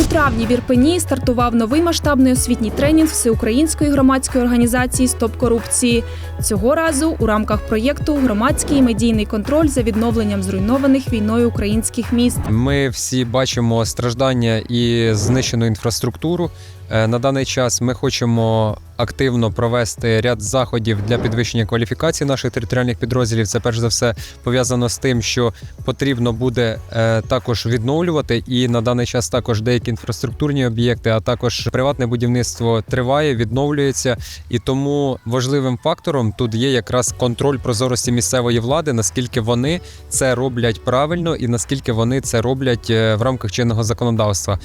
У травні в Ірпені стартував новий масштабний освітній тренінг всеукраїнської громадської організації Стоп корупції. Цього разу у рамках проєкту Громадський медійний контроль за відновленням зруйнованих війною українських міст. Ми всі бачимо страждання і знищену інфраструктуру. Е, На даний час ми хочемо активно провести ряд заходів для підвищення кваліфікації наших територіальних підрозділів. Це перш за все пов'язано з тим, що потрібно буде е, також відновлювати, і на даний час також деякі інфраструктурні об'єкти, а також приватне будівництво триває, відновлюється. І тому важливим фактором тут є якраз контроль прозорості місцевої влади, наскільки вони це роблять правильно і наскільки вони це роблять е, в рамках чинного законодавства.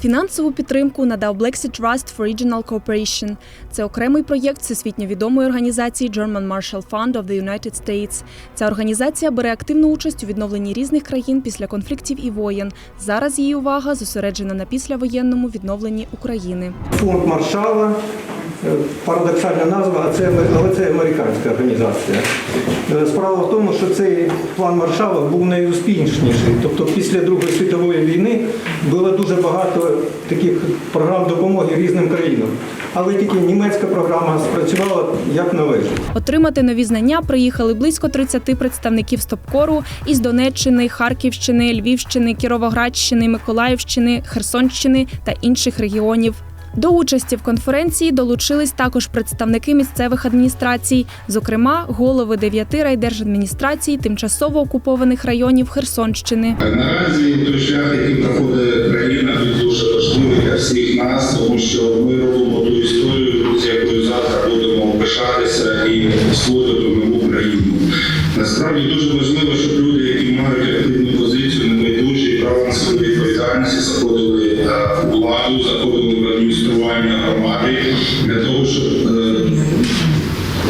Фінансову підтримку надав Blexit Trust for Regional Cooperation. Це окремий проєкт всесвітньо відомої організації German Marshall Fund of the United States. Ця організація бере активну участь у відновленні різних країн після конфліктів і воєн. Зараз її увага зосереджена на післявоєнному відновленні України. Фонд Маршала, парадоксальна назва, а це, але це американська організація. Е, Справа в тому, що цей план Маршала був найуспішніший. Тобто після Другої світової війни було дуже багато таких програм допомоги різним країнам. Але тільки німецька програма спрацювала як належить. Отримати нові знання приїхали близько 30 представників стопкору із Донеччини, Харківщини, Львівщини, Кіровоградщини, Миколаївщини, Херсонщини та інших регіонів. До участі в конференції долучились також представники місцевих адміністрацій, зокрема голови дев'яти райдержадміністрацій тимчасово окупованих районів Херсонщини. Наразі той шлях, який проходить країна, він дуже важливий для всіх нас, тому що ми робимо ту історію, з якою завтра будемо пишатися і створювати нову країну. Насправді дуже важливо, щоб адміністрування громади для того, щоб е,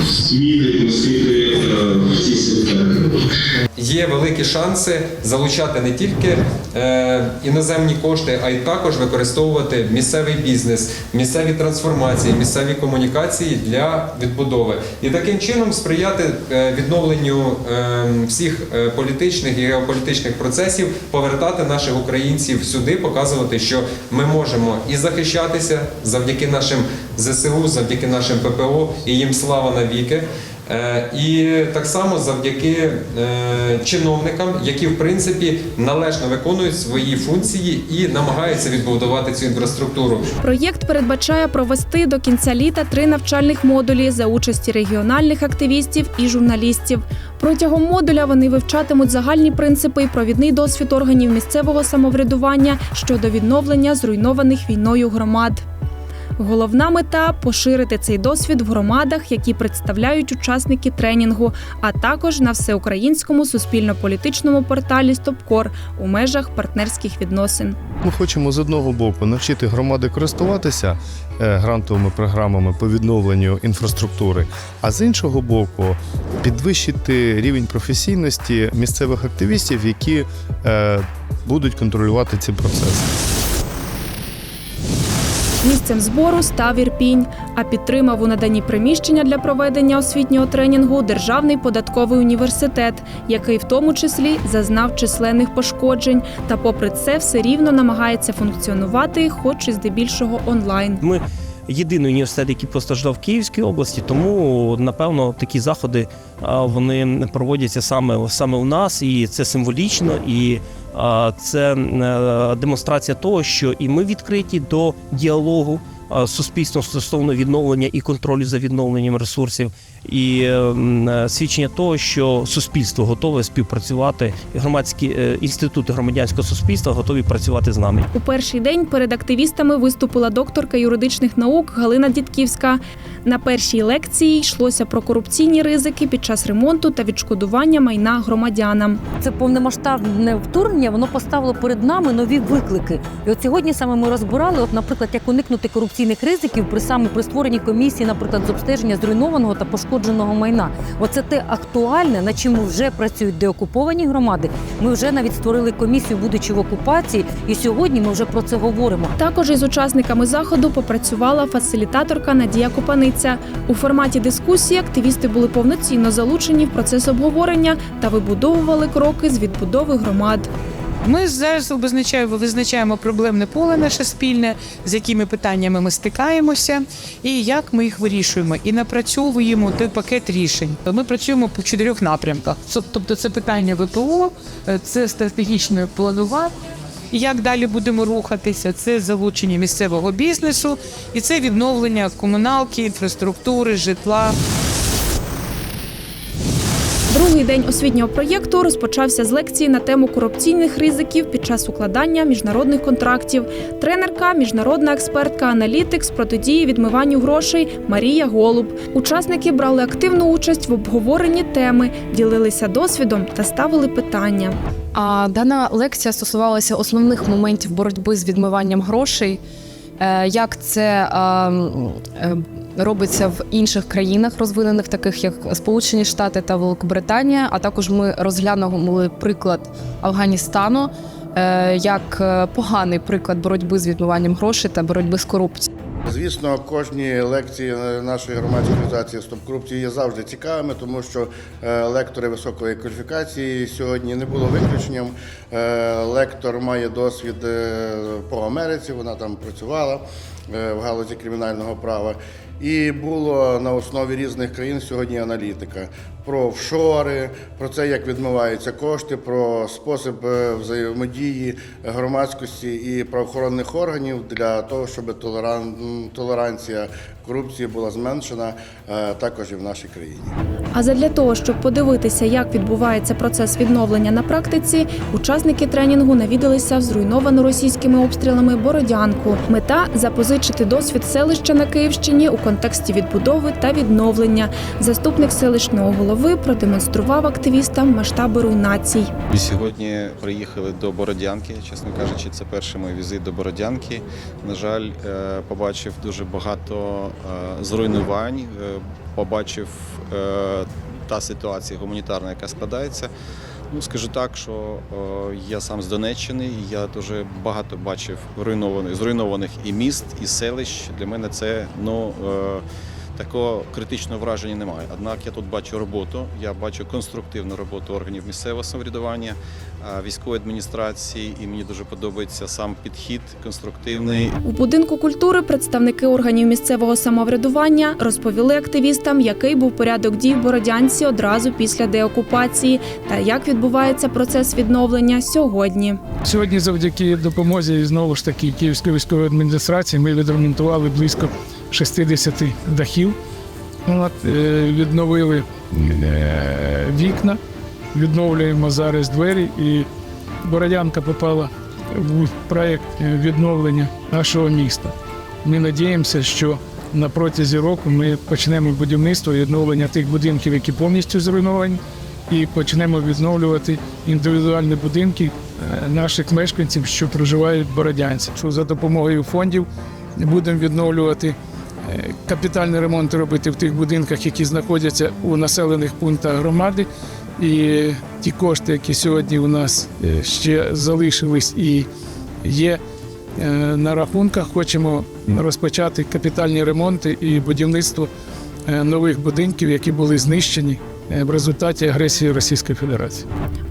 зміни вносити е, в ці сектори. Є великі шанси залучати не тільки е, іноземні кошти, а й також використовувати місцевий бізнес, місцеві трансформації, місцеві комунікації для відбудови і таким чином сприяти е, відновленню е, всіх е, політичних і геополітичних процесів, повертати наших українців сюди, показувати, що ми можемо і захищатися завдяки нашим ЗСУ, завдяки нашим ППО, і їм слава навіки. Е, І так само завдяки е, чиновникам, які в принципі належно виконують свої функції і намагаються відбудувати цю інфраструктуру. Проєкт передбачає провести до кінця літа три навчальних модулі за участі регіональних активістів і журналістів. Протягом модуля вони вивчатимуть загальні принципи і провідний досвід органів місцевого самоврядування щодо відновлення зруйнованих війною громад. Головна мета поширити цей досвід в громадах, які представляють учасники тренінгу, а також на всеукраїнському суспільно-політичному порталі Стопкор у межах партнерських відносин. Ми хочемо з одного боку навчити громади користуватися е, грантовими програмами по відновленню інфраструктури, а з іншого боку, підвищити рівень професійності місцевих активістів, які е, будуть контролювати ці процеси. Місцем збору став Ірпінь, а підтримав у наданні приміщення для проведення освітнього тренінгу Державний податковий університет, який в тому числі зазнав численних пошкоджень, та попри це все рівно намагається функціонувати, хоч і здебільшого онлайн. Ми єдиний університет, який постраждав в Київській області, тому напевно такі заходи вони проводяться саме саме у нас, і це символічно, і це е, демонстрація того, що і ми відкриті до діалогу а, з суспільством стосовно відновлення і контролю за відновленням ресурсів, і е, м, е, свідчення того, що суспільство готове співпрацювати, громадські е, інститути громадянського суспільства готові працювати з нами. У перший день перед активістами виступила докторка юридичних наук Галина Дідківська. На першій лекції йшлося про корупційні ризики під час ремонту та відшкодування майна громадянам. Це повномасштабне вторгнення, воно поставило перед нами нові виклики. І от сьогодні саме ми розбирали, от, наприклад, як уникнути корупційних ризиків при саме при створенні комісії, наприклад, з обстеження зруйнованого та пошкодженого майна. Оце те актуальне, над чим вже працюють деокуповані громади. Ми вже навіть створили комісію, будучи в окупації, і сьогодні ми вже про це говоримо. Також із учасниками заходу попрацювала фасилітаторка Надія Копаниця. У форматі дискусії активісти були повноцінно залучені в процес обговорення та вибудовували кроки з відбудови громад. Ми зараз визначаємо, визначаємо проблемне поле наше спільне, з якими питаннями ми стикаємося, і як ми їх вирішуємо, і напрацьовуємо той пакет рішень. Ми працюємо по чотирьох напрямках. Тобто, це питання ВПО, е, це стратегічне планування. Як далі будемо рухатися? Це залучення місцевого бізнесу і це відновлення комуналки, інфраструктури, житла. Другий день освітнього проєкту розпочався з лекції на тему корупційних ризиків під час укладання міжнародних контрактів. Тренерка, міжнародна експертка, аналітик з протидії відмиванню грошей Марія Голуб. Учасники брали активну участь в обговоренні теми, ділилися досвідом та ставили питання. А дана лекція стосувалася основних моментів боротьби з відмиванням грошей, як це е, е, робиться в інших країнах розвинених, таких як Сполучені Штати та Великобританія. А також ми розглянули приклад Афганістану е, як е, поганий приклад боротьби з відмиванням грошей та боротьби з корупцією. Звісно, кожні лекції нашої громадської організації Стоп корупції є завжди цікавими, тому що е, лектори високої кваліфікації сьогодні не було виключенням. Е, Лектор має досвід е, по Америці, вона там працювала в галузі кримінального права. І було на основі різних країн сьогодні аналітика. Про офшори, про це, як відмиваються кошти, про спосіб е, взаємодії громадськості і правоохоронних органів для того, щоб толеран... толеранція корупції була зменшена е, також і в нашій країні. А задля того, щоб подивитися, як відбувається процес відновлення на практиці, учасники тренінгу навідалися в зруйновану російськими обстрілами Бородянку. Мета запозичити досвід селища на Київщині у контексті відбудови та відновлення. Заступник селищного голови продемонстрував активістам масштаби руйнацій. Ми сьогодні приїхали до Бородянки. Чесно кажучи, це перший мій візит до Бородянки. На жаль, е, побачив дуже багато зруйнувань, е, побачив е, та ситуація гуманітарна, яка складається. Ну, скажу так, що е, я сам з Донеччини, і я дуже багато бачив руйнованих, зруйнованих і міст, і селищ. Для мене це ну, е, такого критичного враження немає. Однак я тут бачу роботу, я бачу конструктивну роботу органів місцевого самоврядування, е, військової адміністрації, і мені дуже подобається сам підхід конструктивний. У будинку культури представники органів місцевого самоврядування розповіли активістам, який був порядок дій в Бородянці одразу після деокупації та як відбувається процес відновлення сьогодні. Сьогодні, завдяки допомозі знову ж таки Київської військової адміністрації, ми відремонтували близько 60 дахів. От, е, відновили е, вікна, відновлюємо зараз двері, і Бородянка попала в проєкт е, відновлення нашого міста. Ми надіємося, що на протязі року ми почнемо будівництво і відновлення тих будинків, які повністю зруйновані, і почнемо відновлювати індивідуальні будинки наших мешканців, що проживають в Бородянці. Що за допомогою фондів будемо відновлювати капітальні ремонти робити в тих будинках, які знаходяться у населених пунктах громади. І ті кошти, які сьогодні у нас е, ще залишились і є е, на рахунках, хочемо розпочати капітальні ремонти і будівництво е, нових будинків, які були знищені в результаті агресії Російської Федерації.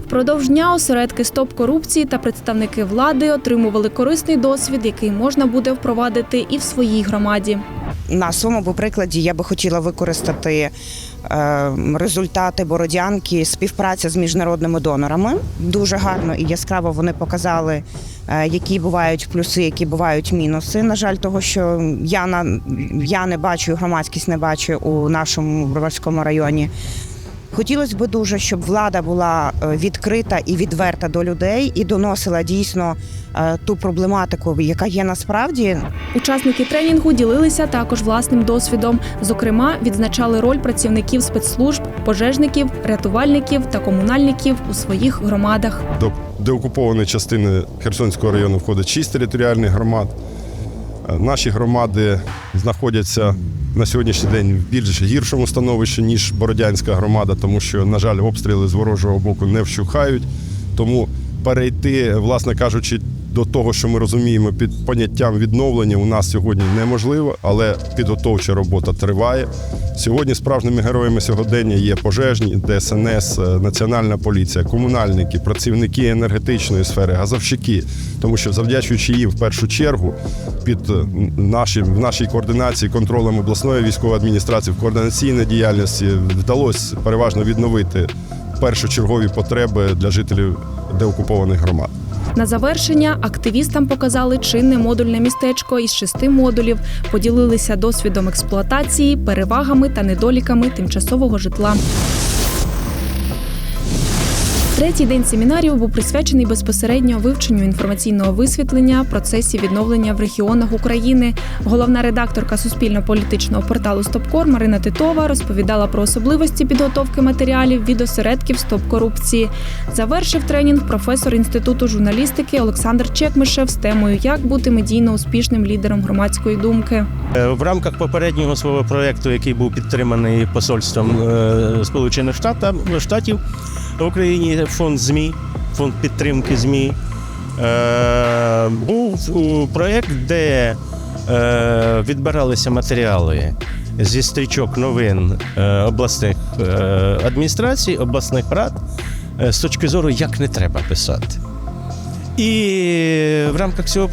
Впродовж дня осередки стоп корупції та представники влади отримували корисний досвід, який можна буде впровадити і в своїй громаді. На своєму прикладі я би хотіла використати е, результати бородянки, співпраця з міжнародними донорами. Дуже гарно і яскраво вони показали, е, які бувають плюси, які бувають мінуси. На жаль, того, що я на я не бачу, громадськість не бачу у нашому Броварському районі. Хотілося б дуже, щоб влада була е, відкрита і відверта до людей і доносила дійсно е, ту проблематику, яка є насправді. Учасники тренінгу ділилися також власним досвідом. Зокрема, відзначали роль працівників спецслужб, пожежників, рятувальників та комунальників у своїх громадах. До деокупованої частини Херсонського району входить шість територіальних громад. Наші громади знаходяться на сьогоднішній день в більш гіршому становищі, ніж Бородянська громада, тому що, на жаль, обстріли з ворожого боку не вщухають. Тому перейти, власне кажучи, до того, що ми розуміємо під поняттям відновлення, у нас сьогодні неможливо, але підготовча робота триває. Сьогодні справжніми героями сьогодення є пожежні, ДСНС, е, Національна поліція, комунальники, працівники енергетичної сфери, газовщики. Тому що завдячуючи їм в першу чергу під е, наші, в нашій координації контролем обласної військової адміністрації в координаційній діяльності вдалося переважно відновити першочергові потреби для жителів деокупованих громад. На завершення активістам показали чинне модульне містечко із шести модулів, поділилися досвідом експлуатації, перевагами та недоліками тимчасового житла. Третій день семінарів був присвячений безпосередньо вивченню інформаційного висвітлення процесів відновлення в регіонах України. Головна редакторка суспільно-політичного порталу Стопкор Марина Титова розповідала про особливості підготовки матеріалів від осередків Стоп корупції. Завершив тренінг професор інституту журналістики Олександр Чекмишев з темою Як бути медійно успішним лідером громадської думки. Е, В рамках попереднього свого проєкту, який був підтриманий посольством е, Сполучених Штатів в Україні, фонд ЗМІ, фонд підтримки ЗМІ, е, був проєкт, де е, відбиралися матеріали зі стрічок новин е, обласних е, адміністрацій, обласних рад е, з точки зору, як не треба писати. І в рамках цього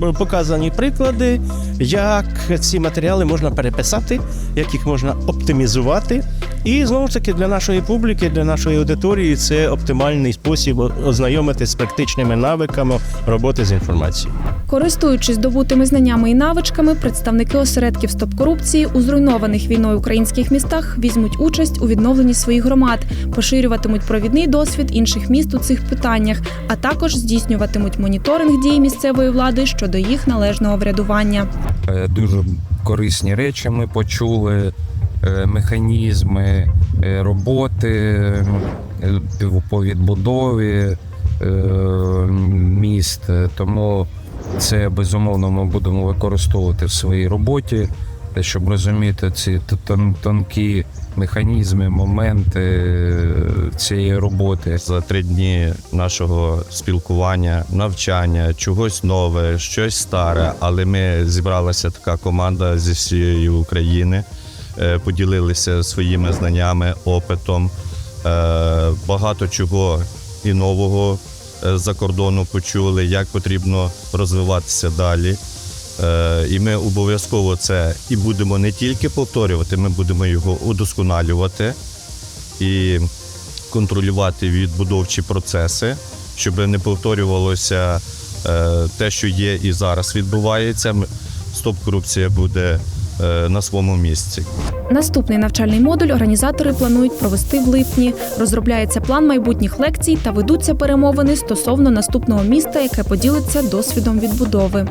по- показані приклади, як ці матеріали можна переписати, як їх можна оптимізувати. І знову ж таки для нашої публіки, для нашої аудиторії це оптимальний спосіб ознайомитися з практичними навиками роботи з інформацією. Користуючись добутими знаннями і навичками, представники осередків стоп корупції у зруйнованих війною українських містах візьмуть участь у відновленні своїх громад, поширюватимуть провідний досвід інших міст у цих питаннях, а також здійснюватимуть моніторинг дій місцевої влади щодо їх належного врядування. Е, дуже корисні речі ми почули, е, механізми е, роботи по відбудові міст. Тому це безумовно ми будемо використовувати в своїй роботі, щоб розуміти ці тонкі механізми, моменти е, цієї роботи. За три дні нашого спілкування, навчання, чогось нове, щось старе. Але ми зібралася така команда зі всієї України, е, поділилися своїми знаннями, опитом. Е, Багато чого і нового за кордону почули, як потрібно розвиватися далі. Е, І ми обов'язково це і будемо не тільки повторювати, ми будемо його удосконалювати і контролювати відбудовчі процеси, щоб не повторювалося е, те, що є і зараз відбувається. Стоп корупція буде е, на своєму місці. Наступний навчальний модуль організатори планують провести в липні. Розробляється план майбутніх лекцій та ведуться перемовини стосовно наступного міста, яке поділиться досвідом відбудови.